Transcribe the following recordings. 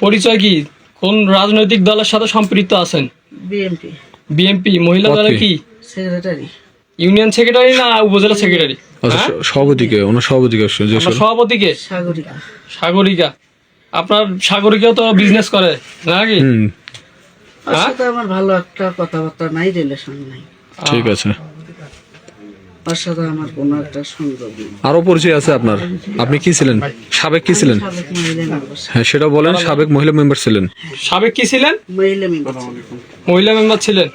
পরিচয় কি? কোন রাজনৈতিক দলের সাথে সম্পৃক্ত আছেন? বিএমপি বিএনপি মহিলা পদ দলে কি? সেক্রেটারি ইউনিয়ন সেক্রেটারি না উপজেলা সেক্রেটারি আচ্ছা স- সভাপতিকে ওনার সভাপতিকে। সভাপতিকে? সাগরিকা। সাগরিকা। আপনার সাগরিকাও তো বিজনেস করে নাকি হ্যাঁ? আমার ভালো একটা কথাবার্তা নাই রিলেশন নাই। ঠিক আছে। ওর সাথে আমার কোনো একটা সংযোগ আরও পরিচয় আছে আপনার? আপনি কি ছিলেন? সাবেক কি ছিলেন? সাবেক মহিলা মেম্বার হ্যাঁ সেটা বলেন সাবেক মহিলা মেম্বার ছিলেন। সাবেক কি ছিলেন? মহিলা মেম্বার মহিলা মেম্বার ছিলেন?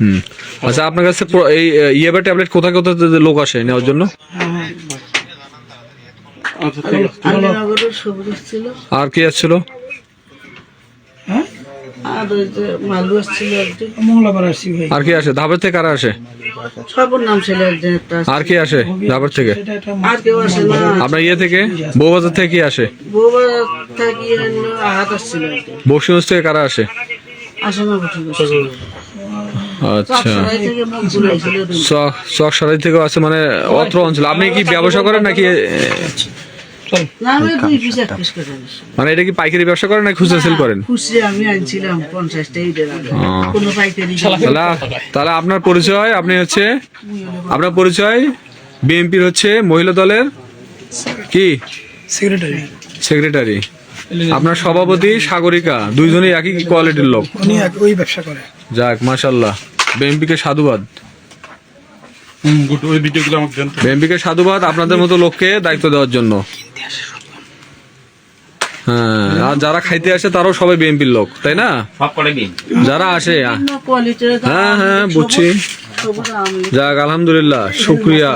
হুম। আচ্ছা আপনার কাছে এই ইয়েবার ট্যাবলেট কোথায় কোথায় লোক আসে নেওয়ার জন্য? আলীনগরের সবুজ ছিল। আর কি আসছিল? আর ওই যে মালু আসছিল একজন আর কি আসে? ধাবের থেকে কারা আসে? সবর নাম ছিল একজন একটা আর কি আসে ধাবের থেকে? আর কেউ আসে না। আপনার ইয়ে থেকে? বউবাজার থেকে কি আসে? বৌবা থাকি আহাত আসছিল বক্সিগঞ্জ থেকে কারা আসে? আসে না আচ্ছা। চক চক সরাই থেকে আছে মানে অত্র অঞ্চল। আপনি কি ব্যবসা করেন নাকি না। মানে এটা কি পাইকারি ব্যবসা করেন নাকি খুচরা সেল করেন? খুচরে আমি আনছিলাম পঞ্চাশটা ঈদের আগে। কোনো পাইকারি তাহলে তাহলে আপনার পরিচয় আপনি হচ্ছে আপনার পরিচয় বিএনপির হচ্ছে মহিলা দলের কি? সেক্রেটারি সেক্রেটারি আপনার সভাপতি সাগরিকা দুইজনই একই কোয়ালিটির লোক। উনি ওই ব্যবসা করে। যাক মাশাল্লাহ বিএনপিকে সাধুবাদ। ওই ভিডিওগুলো আমাকে দেন তো। বিএনপিকে সাধুবাদ আপনাদের মতো লোককে দায়িত্ব দেওয়ার জন্য। হ্যাঁ আর যারা খাইতে আসে তারাও সবাই বিএনপির লোক তাই না? সব করে দিন যারা আসে হ্যাঁ হ্যাঁ বুঝছি। যাক আলহামদুলিল্লাহ শুক্রিয়া।